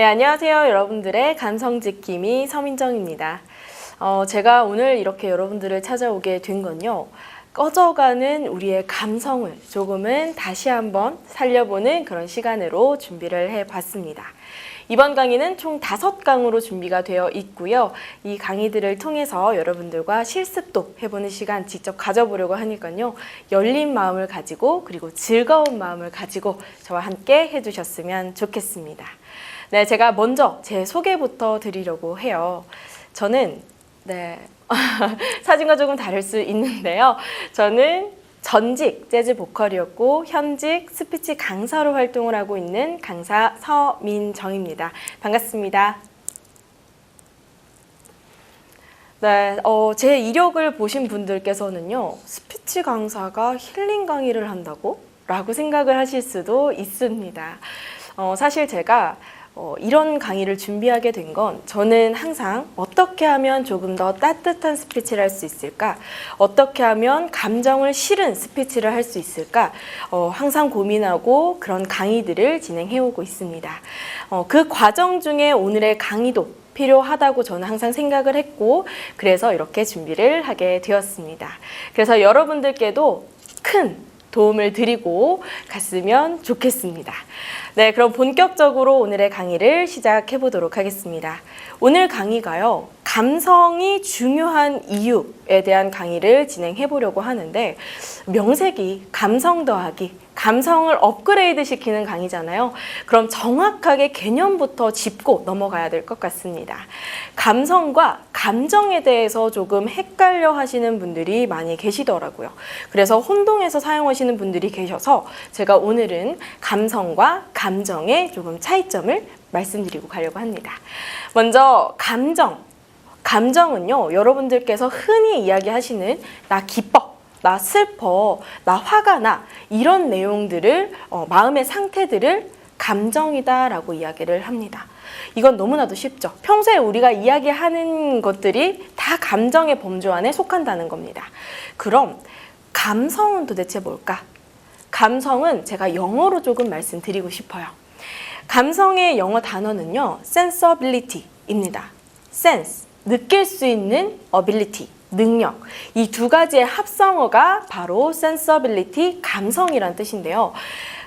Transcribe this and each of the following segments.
네, 안녕하세요. 여러분들의 감성 지킴이 서민정입니다. 어, 제가 오늘 이렇게 여러분들을 찾아오게 된 건요. 꺼져가는 우리의 감성을 조금은 다시 한번 살려보는 그런 시간으로 준비를 해 봤습니다. 이번 강의는 총 다섯 강으로 준비가 되어 있고요. 이 강의들을 통해서 여러분들과 실습도 해보는 시간 직접 가져보려고 하니까요. 열린 마음을 가지고 그리고 즐거운 마음을 가지고 저와 함께 해주셨으면 좋겠습니다. 네, 제가 먼저 제 소개부터 드리려고 해요. 저는 네 사진과 조금 다를 수 있는데요. 저는 전직 재즈 보컬이었고 현직 스피치 강사로 활동을 하고 있는 강사 서민정입니다. 반갑습니다. 네, 어, 제 이력을 보신 분들께서는요, 스피치 강사가 힐링 강의를 한다고? 라고 생각을 하실 수도 있습니다. 어, 사실 제가 어, 이런 강의를 준비하게 된 건 저는 항상 어떻게 하면 조금 더 따뜻한 스피치를 할 수 있을까? 어떻게 하면 감정을 실은 스피치를 할 수 있을까? 어, 항상 고민하고 그런 강의들을 진행해 오고 있습니다. 어, 그 과정 중에 오늘의 강의도 필요하다고 저는 항상 생각을 했고 그래서 이렇게 준비를 하게 되었습니다. 그래서 여러분들께도 큰 도움을 드리고 갔으면 좋겠습니다. 네, 그럼 본격적으로 오늘의 강의를 시작해 보도록 하겠습니다. 오늘 강의가요, 감성이 중요한 이유에 대한 강의를 진행해 보려고 하는데, 명색이 감성 더하기, 감성을 업그레이드 시키는 강의잖아요. 그럼 정확하게 개념부터 짚고 넘어가야 될 것 같습니다. 감성과 감정에 대해서 조금 헷갈려 하시는 분들이 많이 계시더라고요. 그래서 혼동해서 사용하시는 분들이 계셔서 제가 오늘은 감성과 감정의 조금 차이점을 말씀드리고 가려고 합니다. 먼저 감정. 감정은요, 여러분들께서 흔히 이야기하시는 나 기뻐. 나 슬퍼, 나 화가 나 이런 내용들을 어, 마음의 상태들을 감정이다라고 이야기를 합니다. 이건 너무나도 쉽죠. 평소에 우리가 이야기하는 것들이 다 감정의 범주 안에 속한다는 겁니다. 그럼 감성은 도대체 뭘까? 감성은 제가 영어로 조금 말씀드리고 싶어요. 감성의 영어 단어는요, sensibility입니다. sense, 느낄 수 있는 ability, 능력. 이 두 가지의 합성어가 바로 sensibility, 감성이란 뜻인데요.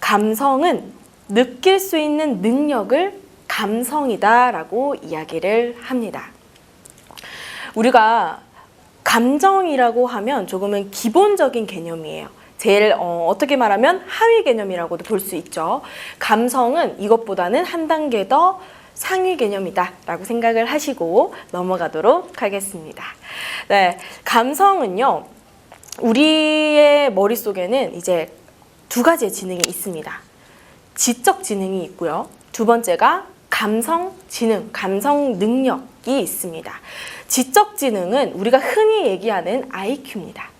감성은 느낄 수 있는 능력을 감성이다라고 이야기를 합니다. 우리가 감정이라고 하면 조금은 기본적인 개념이에요. 제일 어, 어떻게 말하면 하위 개념이라고도 볼 수 있죠. 감성은 이것보다는 한 단계 더 상위 개념이다라고 생각을 하시고 넘어가도록 하겠습니다. 네, 감성은요. 우리의 머릿속에는 이제 두 가지의 지능이 있습니다. 지적 지능이 있고요. 두 번째가 감성 지능, 감성 능력이 있습니다. 지적 지능은 우리가 흔히 얘기하는 IQ입니다.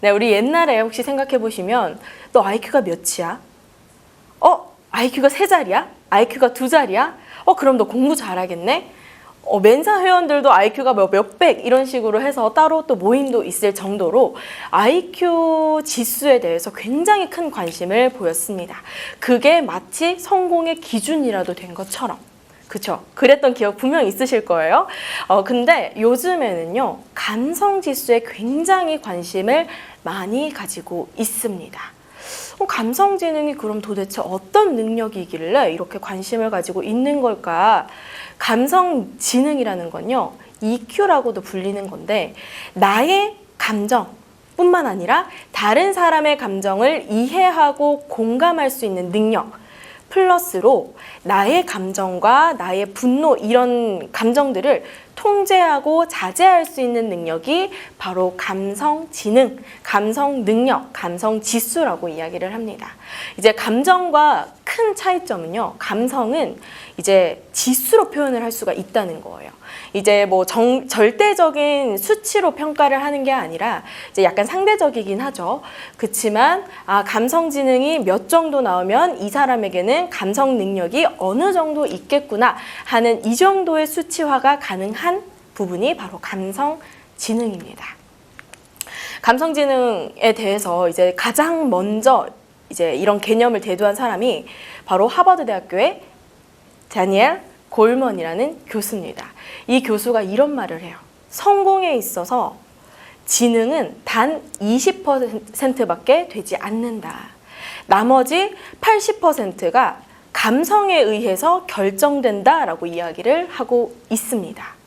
네, 우리 옛날에 혹시 생각해 보시면 너 IQ가 몇이야? 어, IQ가 세 자리야? IQ가 두 자리야? 어, 그럼 너 공부 잘하겠네? 어, 멘사 회원들도 IQ가 몇, 몇백 이런 식으로 해서 따로 또 모임도 있을 정도로 IQ 지수에 대해서 굉장히 큰 관심을 보였습니다. 그게 마치 성공의 기준이라도 된 것처럼. 그쵸? 그랬던 기억 분명 있으실 거예요. 어, 근데 요즘에는요, 감성 지수에 굉장히 관심을 많이 가지고 있습니다. 어, 감성 지능이 그럼 도대체 어떤 능력이길래 이렇게 관심을 가지고 있는 걸까? 감성 지능이라는 건요, EQ라고도 불리는 건데, 나의 감정, 뿐만 아니라 다른 사람의 감정을 이해하고 공감할 수 있는 능력, 플러스로 나의 감정과 나의 분노 이런 감정들을 통제하고 자제할 수 있는 능력이 바로 감성 지능, 감성 능력, 감성 지수라고 이야기를 합니다. 이제 감정과 큰 차이점은요. 감성은 이제 지수로 표현을 할 수가 있다는 거예요. 이제 뭐 정, 절대적인 수치로 평가를 하는 게 아니라 이제 약간 상대적이긴 하죠. 그렇지만 아, 감성 지능이 몇 정도 나오면 이 사람에게는 감성 능력이 어느 정도 있겠구나 하는 이 정도의 수치화가 가능한 부분이 바로 감성 지능입니다. 감성 지능에 대해서 이제 가장 먼저 이제 이런 개념을 대두한 사람이 바로 하버드 대학교의 다니엘 골먼이라는 교수입니다. 이 교수가 이런 말을 해요. 성공에 있어서 지능은 단 20%밖에 되지 않는다. 나머지 80%가 감성에 의해서 결정된다라고 이야기를 하고 있습니다.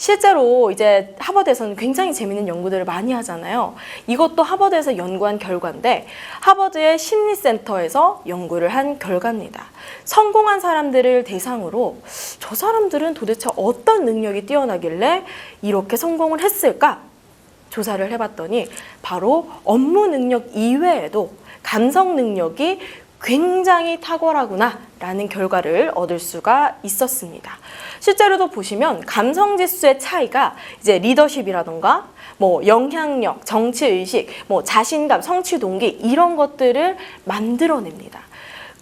실제로 이제 하버드에서는 굉장히 재밌는 연구들을 많이 하잖아요. 이것도 하버드에서 연구한 결과인데 하버드의 심리센터에서 연구를 한 결과입니다. 성공한 사람들을 대상으로 저 사람들은 도대체 어떤 능력이 뛰어나길래 이렇게 성공을 했을까? 조사를 해봤더니 바로 업무 능력 이외에도 감성 능력이 굉장히 탁월하구나 라는 결과를 얻을 수가 있었습니다. 실제로도 보시면 감성 지수의 차이가 이제 리더십이라던가 뭐 영향력, 정치 의식, 뭐 자신감, 성취 동기 이런 것들을 만들어냅니다.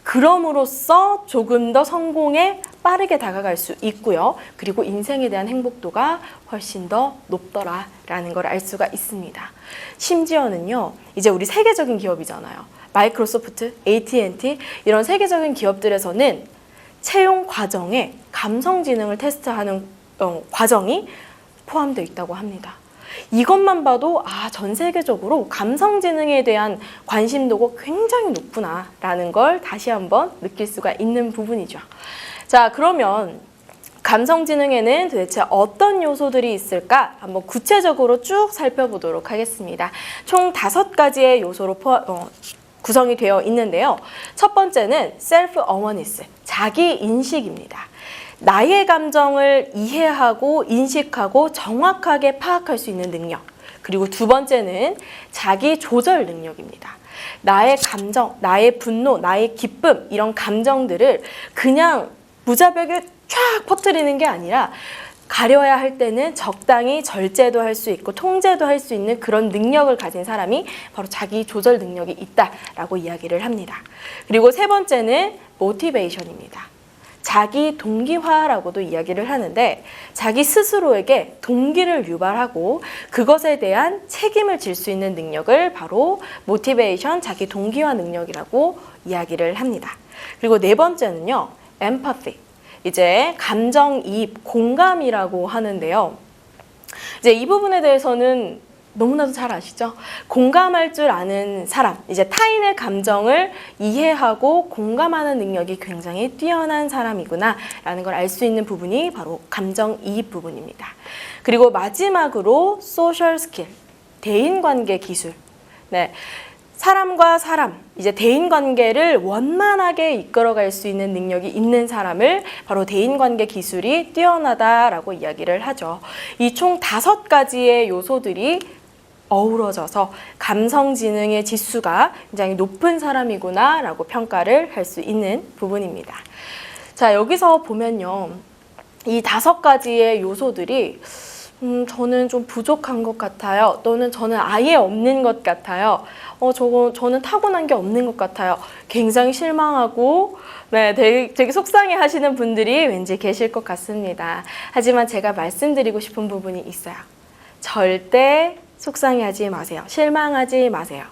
그럼으로써 조금 더 성공에 빠르게 다가갈 수 있고요. 그리고 인생에 대한 행복도가 훨씬 더 높더라라는 걸 알 수가 있습니다. 심지어는요, 이제 우리 세계적인 기업이잖아요. 마이크로소프트, AT&T 이런 세계적인 기업들에서는 채용 과정에 감성 지능을 테스트하는 어, 과정이 포함되어 있다고 합니다. 이것만 봐도 아, 전 세계적으로 감성 지능에 대한 관심도가 굉장히 높구나라는 걸 다시 한번 느낄 수가 있는 부분이죠. 자, 그러면 감성 지능에는 도대체 어떤 요소들이 있을까? 한번 구체적으로 쭉 살펴보도록 하겠습니다. 총 다섯 가지의 요소로 포함, 어, 구성이 되어 있는데요. 첫 번째는 셀프 어머니스, 자기 인식입니다. 나의 감정을 이해하고 인식하고 정확하게 파악할 수 있는 능력. 그리고 두 번째는 자기 조절 능력입니다. 나의 감정, 나의 분노, 나의 기쁨, 이런 감정들을 그냥 무자벽에 쫙 퍼뜨리는 게 아니라 가려야 할 때는 적당히 절제도 할 수 있고 통제도 할 수 있는 그런 능력을 가진 사람이 바로 자기 조절 능력이 있다라고 이야기를 합니다. 그리고 세 번째는 모티베이션입니다. 자기 동기화라고도 이야기를 하는데 자기 스스로에게 동기를 유발하고 그것에 대한 책임을 질 수 있는 능력을 바로 모티베이션 자기 동기화 능력이라고 이야기를 합니다. 그리고 네 번째는요. 엠파티 이제 감정이입, 공감이라고 하는데요. 이제 이 부분에 대해서는 너무나도 잘 아시죠? 공감할 줄 아는 사람, 이제 타인의 감정을 이해하고 공감하는 능력이 굉장히 뛰어난 사람이구나 라는 걸 알 수 있는 부분이 바로 감정이입 부분입니다. 그리고 마지막으로 소셜 스킬, 대인관계 기술. 네. 사람과 사람, 이제 대인 관계를 원만하게 이끌어갈 수 있는 능력이 있는 사람을 바로 대인 관계 기술이 뛰어나다라고 이야기를 하죠. 이 총 다섯 가지의 요소들이 어우러져서 감성 지능의 지수가 굉장히 높은 사람이구나라고 평가를 할 수 있는 부분입니다. 자, 여기서 보면요. 이 다섯 가지의 요소들이 음, 저는 좀 부족한 것 같아요. 또는 저는 아예 없는 것 같아요. 어, 저거, 저는 타고난 게 없는 것 같아요. 굉장히 실망하고, 네, 되게, 되게 속상해 하시는 분들이 왠지 계실 것 같습니다. 하지만 제가 말씀드리고 싶은 부분이 있어요. 절대 속상해 하지 마세요. 실망하지 마세요.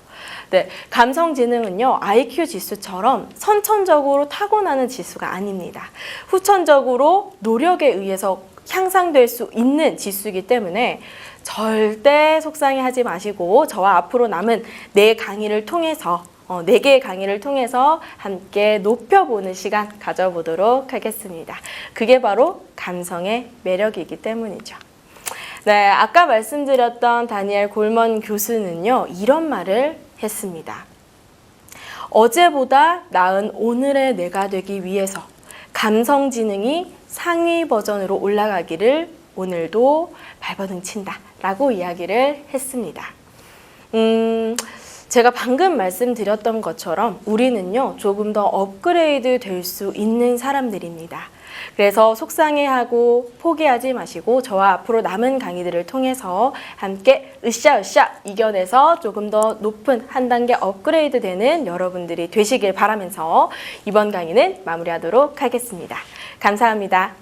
네, 감성 지능은요, IQ 지수처럼 선천적으로 타고나는 지수가 아닙니다. 후천적으로 노력에 의해서 향상될 수 있는 지수이기 때문에 절대 속상해 하지 마시고 저와 앞으로 남은 네 강의를 통해서 어, 네 개의 강의를 통해서 함께 높여보는 시간 가져보도록 하겠습니다. 그게 바로 감성의 매력이기 때문이죠. 네, 아까 말씀드렸던 다니엘 골먼 교수는요, 이런 말을 했습니다. 어제보다 나은 오늘의 내가 되기 위해서 감성 지능이 상위 버전으로 올라가기를 오늘도 발버둥 친다 라고 이야기를 했습니다. 음, 제가 방금 말씀드렸던 것처럼 우리는요, 조금 더 업그레이드 될 수 있는 사람들입니다. 그래서 속상해하고 포기하지 마시고 저와 앞으로 남은 강의들을 통해서 함께 으쌰으쌰 이겨내서 조금 더 높은 한 단계 업그레이드 되는 여러분들이 되시길 바라면서 이번 강의는 마무리하도록 하겠습니다. 감사합니다.